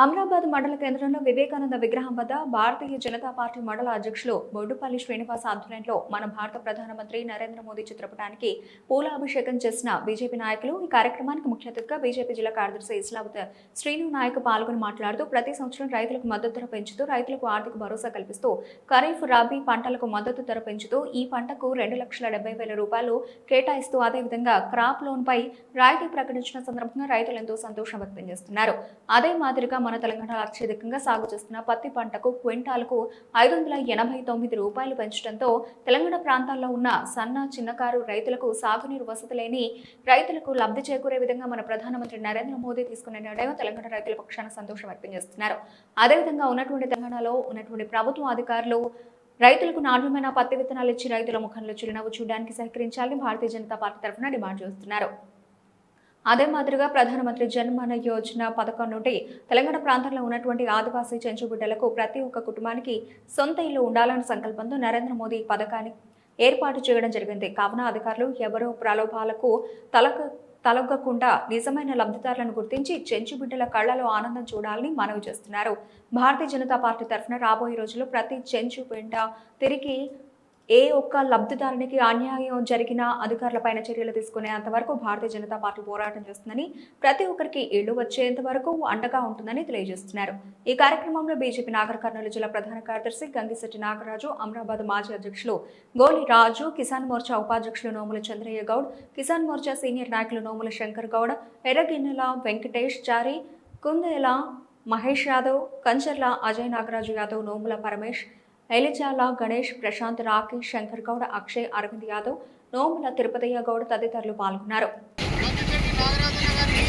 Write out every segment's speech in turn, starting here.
అమరాబాద్ మండల కేంద్రంలో వివేకానంద విగ్రహం వద్ద భారతీయ జనతా పార్టీ మండల అధ్యక్షులు బొడ్డుపల్లి శ్రీనివాస్ ఆధ్వర్యంలో మన భారత ప్రధానమంత్రి నరేంద్ర మోదీ చిత్రపటానికి పూలాభిషేకం చేసిన బీజేపీ నాయకులు ఈ కార్యక్రమానికి ముఖ్య అతిథిగా బీజేపీ జిల్లా కార్యదర్శి ఇస్లాబుత్ శ్రీను నాయక్ పాల్గొని మాట్లాడుతూ ప్రతి సంవత్సరం రైతులకు మద్దతు ధర పెంచుతూ రైతులకు ఆర్థిక భరోసా కల్పిస్తూ ఖరీఫ్ రబీ పంటలకు మద్దతు ధర పెంచుతూ ఈ పంటకు రెండు లక్షల డెబ్బై వేల రూపాయలు కేటాయిస్తూ అదేవిధంగా క్రాప్ లోన్ పై రాయితీ ప్రకటించిన సందర్భంగా రైతులు ఎంతో సంతోషం వ్యక్తం చేస్తున్నారు. అదే మాదిరిగా మన తెలంగాణలో అత్యధికంగా సాగు చేస్తున్న పత్తి పంటకు క్వింటాలకు ఐదు వందల ఎనభై తొమ్మిది రూపాయలు పెంచడంతో తెలంగాణ ప్రాంతాల్లో ఉన్న సన్న చిన్నకారు రైతులకు సాగునీరు వసతి లేని రైతులకు లబ్ధి చేకూరే విధంగా మన ప్రధానమంత్రి నరేంద్ర మోదీ తీసుకున్న నిర్ణయం తెలంగాణ రైతుల పక్షాన సంతోషం వ్యక్తం చేస్తున్నారు. అదేవిధంగా ఉన్నటువంటి తెలంగాణలో ఉన్నటువంటి ప్రభుత్వ అధికారులు రైతులకు నాణ్యమైన పత్తి విత్తనాలు ఇచ్చి రైతుల ముఖంలో చిరునవ్వు చూడడానికి సహకరించాలని భారతీయ జనతా పార్టీ తరఫున డిమాండ్ చేస్తున్నారు. అదే మాదిరిగా ప్రధానమంత్రి జన్మన యోజన పథకం నుండి తెలంగాణ ప్రాంతంలో ఉన్నటువంటి ఆదివాసీ చెంచు బిడ్డలకు ప్రతి ఒక్క కుటుంబానికి సొంత ఇల్లు ఉండాలన్న సంకల్పంతో నరేంద్ర మోదీ పథకాన్ని ఏర్పాటు చేయడం జరిగింది. కావున అధికారులు ఎవరో ప్రలోభాలకు తలక తలొగ్గకుండా నిజమైన లబ్ధిదారులను గుర్తించి చెంచు బిడ్డల కళ్ళలో ఆనందం చూడాలని మనవి చేస్తున్నారు. భారతీయ జనతా పార్టీ తరఫున రాబోయే రోజుల్లో ప్రతి చెంచు బిడ్డ తిరిగి ఏ ఒక్క లబ్ధిదారునికి అన్యాయం జరిగినా అధికారులపైన చర్యలు తీసుకునేంత వరకు భారతీయ జనతా పార్టీ పోరాటం చేస్తుందని ప్రతి ఒక్కరికి ఇళ్ళు వచ్చేంత వరకు అండగా ఉంటుందని తెలియజేస్తున్నారు. ఈ కార్యక్రమంలో బీజేపీ నాగర్ కర్నూలు జిల్లా ప్రధాన కార్యదర్శి గంగిశెట్టి నాగరాజు అమరాబాద్ మాజీ అధ్యక్షులు గోలి రాజు కిసాన్ మోర్చా ఉపాధ్యక్షులు నోముల చంద్రయ్య గౌడ్ కిసాన్ మోర్చా సీనియర్ నాయకులు నోముల శంకర్ గౌడ్ ఎర్రగిన్నెల వెంకటేష్ చారి కుందేల మహేష్ యాదవ్ కంచర్ల అజయ్ నాగరాజు యాదవ్ నోముల పరమేష్ ఎలిచాల గణేష్ ప్రశాంత్ రాకేష్ శంకర్ గౌడ్ అక్షయ్ అరవింద్ యాదవ్ నోముల తిరుపతయ్య గౌడ్ తదితరులు పాల్గొన్నారు గంగిశెట్టి నాగరాజన్న గారికి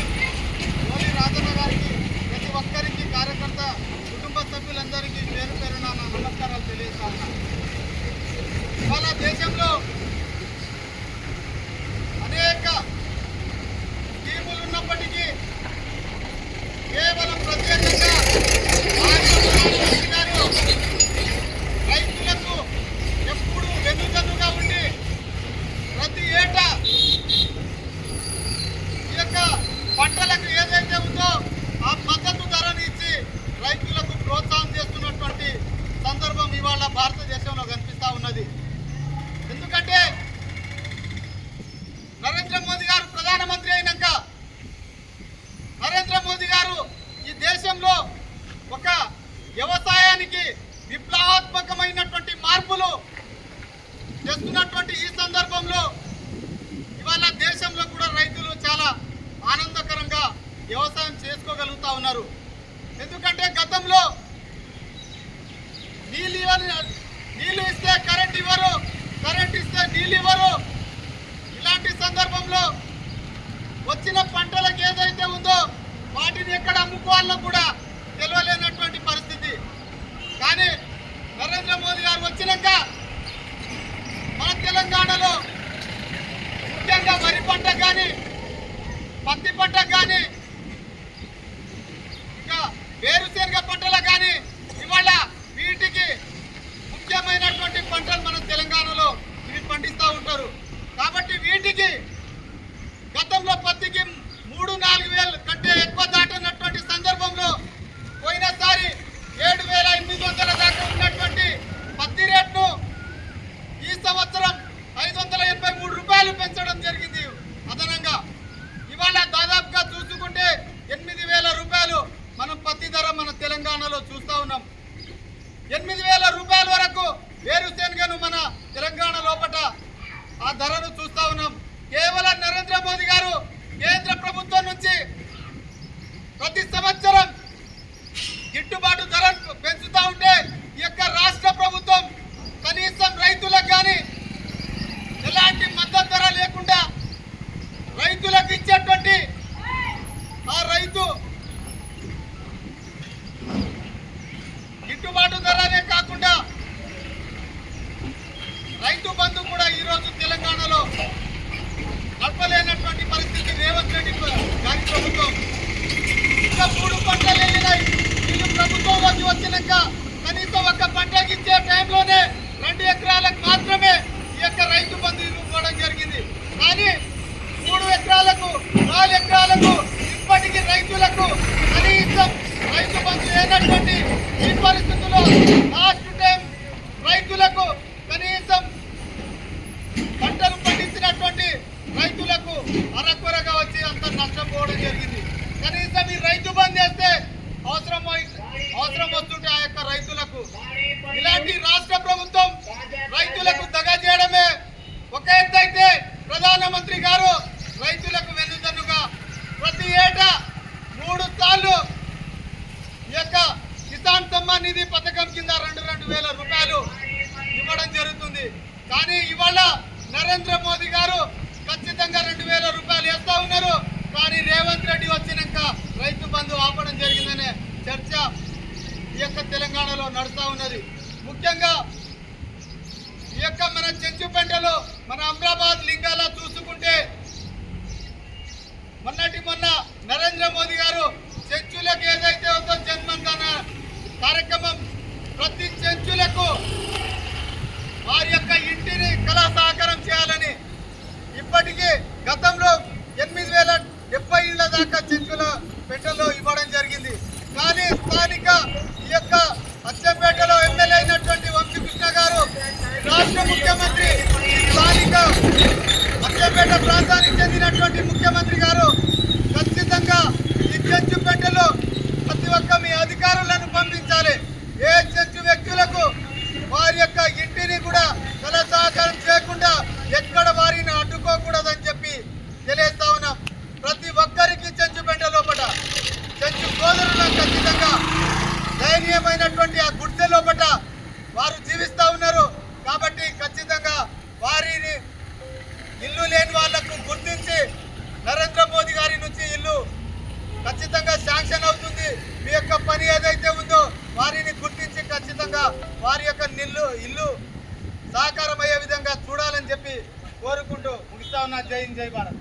మోదీ రాజన్న గారికి ప్రతి ఒక్కరికి కార్యకర్త కుటుంబ సభ్యులందరికీ పేరు పేరున నా నమస్కారాలు తెలియజేస్తా ఉన్నాను ఇవాళ దేశంలో అనేక స్కీములు ఉన్నప్పటికీ కేవలం ప్రత్యేకంగా ఆంధ్ర ప్రధానమంత్రి గారు రైతులకు ఎప్పుడు వెన్నుదన్నుగా ఉండి ప్రతి ఏటా ఈ యొక్క పంటలకు ఏదైతే ఉందో ఆ మద్దతు ధరను ఇచ్చి రైతులకు ప్రోత్సాహం చేస్తున్నటువంటి సందర్భం ఇవాళ భారతదేశంలో కనిపిస్తా ఉన్నది ఎందుకంటే నరేంద్ర మోదీ గారు ప్రధానమంత్రి అయినాక నరేంద్ర మోదీ గారు ఈ దేశంలో ఒక వ్యవసాయానికి విప్లవాత్మకమైనటువంటి మార్పులు చేస్తున్నటువంటి ఈ సందర్భంలో ఇవాళ దేశంలో కూడా రైతులు చాలా ఆనందకరంగా వ్యవసాయం చేసుకోగలుగుతా ఉన్నారు ఎందుకంటే గతంలో నీళ్ళు ఇవ్వని నీళ్ళు ఇస్తే కరెంట్ ఇవ్వరు కరెంట్ ఇస్తే నీళ్ళు ఇవ్వరు. ఇలాంటి సందర్భంలో వచ్చిన పంటలకు ఏదైతే ఉందో వాటిని ఎక్కడ అమ్ముకోవాలో కూడా తెలియలేనటువంటి పరిస్థితి. కానీ నరేంద్ర మోదీ గారు వచ్చినాక మన తెలంగాణలో ముఖ్యంగా వరి పంట కానీ పత్తి పంట గిట్టుబాటు ధరనే కాకుండా నష్టపోవడం జరిగింది. కనీసం ఈ రైతు బంద్ చేస్తే అవసరం అవసరం వస్తుంటే ఆ యొక్క రైతులకు. ఇలాంటి రాష్ట్ర ప్రభుత్వం రైతులకు దగ చేయడమే. ఒక ఎత్తైతే ప్రధానమంత్రి గారు రైతులకు వెన్నుదన్నుగా ప్రతి ఏటా మూడు సార్లు యొక్క కిసాన్ సమ్మాన్ నిధి పథకం కింద రెండు రెండు వేల రూపాయలు ఇవ్వడం జరుగుతుంది. కానీ ఇవాళ నరేంద్ర మోదీ గారు ఖచ్చితంగా రెండు వేల రూపాయలు వేస్తూ ఉన్నారు. కానీ రేవంత్ రెడ్డి వచ్చినాక రైతు బంధు ఆపడం జరిగిందనే చర్చ ఈ యొక్క తెలంగాణలో నడుస్తూ ఉన్నది. ముఖ్యంగా ఈ యొక్క మన చెంచుపెంటలో మన అమ్రాబాద్ లింగాల చూసుకుంటే మొన్నటి మొన్న నరేంద్ర మోదీ గారు చెంచులకు ఏదైతే ఉందో జన్మన్ ధన కార్యక్రమం ప్రతి చెంచులకు వారి యొక్క ఇంటిని కళా సహకారం చేయాలని ఇప్పటికీ గతంలో ఎనిమిది వేల డెబ్బై ఇళ్ళ దాకా చెంచుల పెట్టెలో ఇవ్వడం జరిగింది కానీ స్థానిక ఈ యొక్క అచ్చంపేటలో ఎమ్మెల్యే అయినటువంటి వంశీకృష్ణ గారు రాష్ట్ర ముఖ్యమంత్రి స్థానిక అచ్చంపేట ప్రాంతానికి చెందినటువంటి ముఖ్యమంత్రి గారు ఖచ్చితంగా ఈ చెంచు పెట్టెలో ప్రతి ఒక్క మీ అధికారులను పంపించాలి ఏ చెంచు వ్యక్తులకు వారి యొక్క ఇంటిని కూడా కళ సహకారం చేయకుండా ఎక్కడ వారిని అడ్డుకోకూడదని చెప్పి తెలియజేస్తా ఉన్నాం ప్రతి ఒక్కరికి చెంచు పెట్టె లోపల చెంచు సోదరులకు ఖచ్చితంగా దయనీయమైనటువంటి ఆ గుడిసె లోపల వారు జీవిస్తూ ఉన్నారు. కాబట్టి ఖచ్చితంగా వారిని ఇల్లు లేని వాళ్ళకు గుర్తించి నరేంద్ర మోదీ గారి నుంచి ఇల్లు ఖచ్చితంగా శాంక్షన్ అవుతుంది. మీ యొక్క పని ఏదైతే ఉందో వారిని గుర్తించి ఖచ్చితంగా వారి యొక్క నిల్లు ఇల్లు సహకారం అయ్యే విధంగా చూడాలని చెప్పి కోరుకుంటూ ముగిస్తా ఉన్నా. జై హింద్, జై భారత్.